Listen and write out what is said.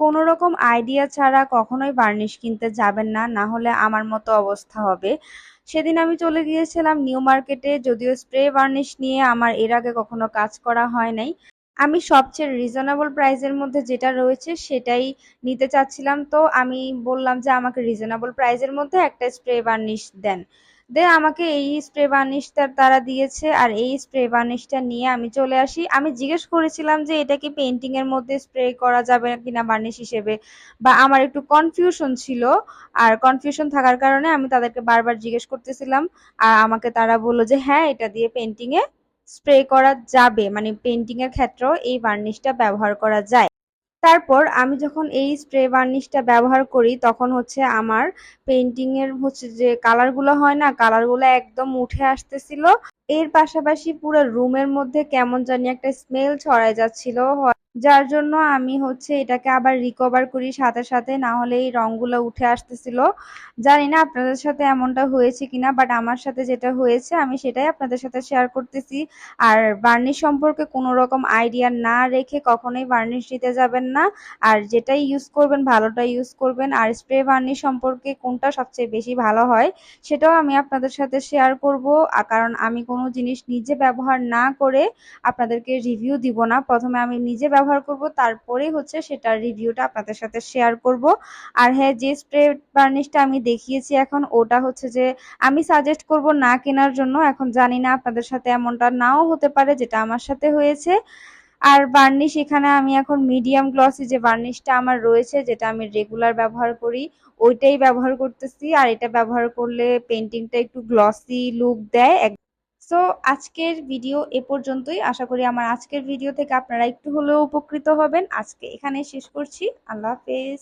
কোনো রকম আইডিয়া ছাড়া কখনোই বার্নিশ কিনতে যাবেন না না হলে আমার মতো অবস্থা হবে। সেদিন আমি চলে গিয়েছিলাম নিউ মার্কেটে যদিও স্প্রে বার্নিশ নিয়ে আমার এর আগে কখনো কাজ করা হয় নাই। আমি সবচেয়ে রিজনেবল প্রাইসের মধ্যে যেটা রয়েছে সেটাই নিতে চাচ্ছিলাম। তো আমি বললাম যে, আমাকে রিজনেবল প্রাইসের মধ্যে একটা স্প্রে বার্নিশ দেন। দেন আমাকে এই স্প্রে বার্নিশটা তারা দিয়েছে আর এই স্প্রে বার্নিশটা নিয়ে আমি চলে আসি। আমি জিজ্ঞেস করেছিলাম যে এটা কি পেন্টিং এর মধ্যে স্প্রে করা যাবে কিনা বার্নিশ হিসেবে? বা আমার একটু কনফিউশন ছিল আর কনফিউশন থাকার কারণে আমি তাদেরকে বারবার জিজ্ঞেস করতেছিলাম আর আমাকে তারা বলল যে হ্যাঁ এটা দিয়ে পেন্টিং এ স্প্রে করা যাবে। মানে পেন্টিং এর ক্ষেত্রেও এই বার্নিশটা ব্যবহার করা যায়। তারপর আমি যখন এই স্প্রে বার্নিশটা ব্যবহার করি, তখন হচ্ছে আমার পেন্টিংয়ের হচ্ছে যে কালারগুলো হয় না কালারগুলো একদম উঠে আসতেছিল। এর পাশাপাশি পুরো রুমের মধ্যে কেমন জানি একটা স্মেল ছড়ায় যাচ্ছিল। যার জন্য আমি হচ্ছে এটাকে আবার রিকভার করি সাথে সাথে, না হলে এই রংগুলো উঠে আসতেছিল। জানি না আপনাদের সাথে এমনটা হয়েছে কিনা বাট আমার সাথে যেটা হয়েছে আমি সেটাই আপনাদের সাথে শেয়ার করতেছি। আর বার্নিশ সম্পর্কে কোনো রকম আইডিয়া না রেখে কখনোই বার্নিশ দিতে যাবেন না। আর যেটাই ইউজ করবেন, ভালোটা ইউজ করবেন। আর স্প্রে বার্নিশ সম্পর্কে কোনটা সবচেয়ে বেশি ভালো হয়, সেটাও আমি আপনাদের সাথে শেয়ার করব। কারণ আমি কোনো জিনিস নিজে ব্যবহার না করে আপনাদেরকে রিভিউ দিব না। প্রথমে আমি নিজে ব্যবহার করব, তারপরে হচ্ছে সেটার রিভিউটা আপনাদের সাথে শেয়ার করব। আর হ্যাঁ যে স্প্রে বার্নিশটা আমি দেখিয়েছি এখন, ওটা হচ্ছে যে আমি সাজেস্ট করব না কেনার জন্য। এখন জানি না আপনাদের সাথে এমনটা নাও হতে পারে, যেটা আমার সাথে হয়েছে। আর বার্নিশ এখানে আমি এখন মিডিয়াম গ্লসি যে বার্নিশটা আমার রয়েছে, যেটা আমি রেগুলার ব্যবহার করি, ওইটাই ব্যবহার করতেছি। আর এটা ব্যবহার করলে পেন্টিংটা একটু গ্লসি লুক দেয়। সো আজকের ভিডিও এ পর্যন্তই। আশা করি আমার আজকের ভিডিও থেকে আপনারা একটু হলেও উপকৃত হবেন। আজকে এখানে শেষ করছি। আল্লাহ হাফেজ।